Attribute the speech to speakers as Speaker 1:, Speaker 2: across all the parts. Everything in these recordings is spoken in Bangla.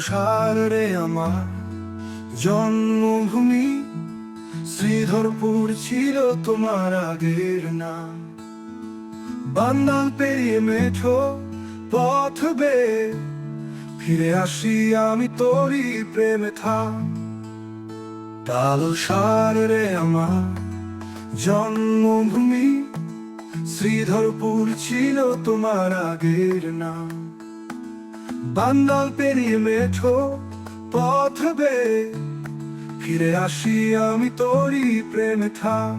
Speaker 1: সার রে আমার। জন্মভূমি শ্রীধরপুর ছিল তোমার আগের নাম। বান্দাল পেরিয়ে মেঠো পথ বে ফিরে আসি আমি তোরই প্রেমে থাম। কালো সার রে আমার, জন্মভূমি শ্রীধরপুর ছিল তোমার আগের নাম। বান্দাল পেরিয়ে মেঠো পথ বে। ফিরে আসি আমি তোরই প্রেমে থাম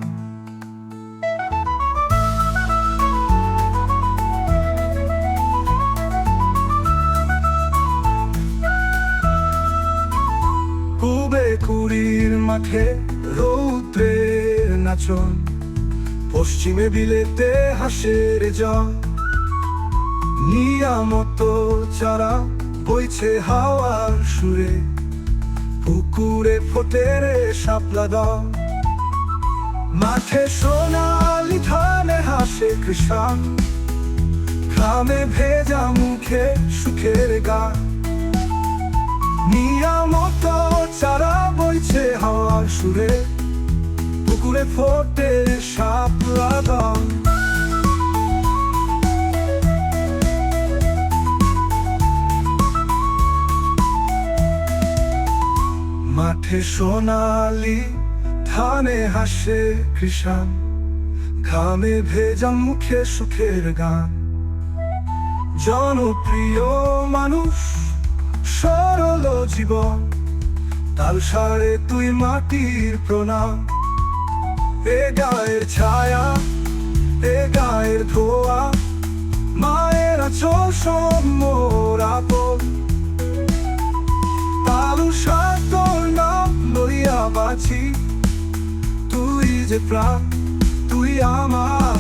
Speaker 1: কুবে কুড়ির মাঠে রৌদ্রের নাচন, পশ্চিমে বিলেতে হাসের জল নিয়ামত চারা বইছে হাওয়ার সুরে, পুকুরে ফোটে রে শাপলা দল। মাঠে সোনালি ধানে হাসে কৃষাণ খামে ভেজা মুখে সুখের গান। নিয়ামত চারা বইছে হাওয়ার সুরে, পুকুরে ফোটে শাপলা দল। মাঠে সোনালি ধানে হাসে কৃষাণ, ঘামে ভেজা মুখে সুখের গান। জনপ্রিয় মানুষ, সরল জীবন, তাল সারে তুই মাটির প্রণাম। এ গায়ের ছায়া, এ গায়ের ধোয়া, মায়ের সম্মোর যে প্রাণ তুই আমার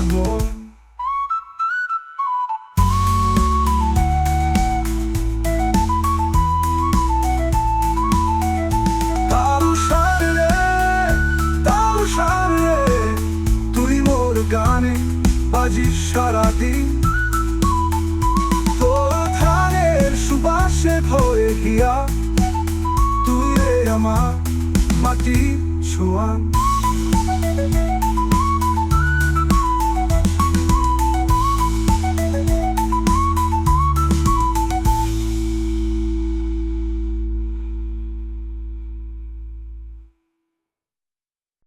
Speaker 1: গানে বাজিস সারাদিন। ধানের সুবাসে ভরে হিয়া তুই আমার মাটি ছোঁয়া Bye.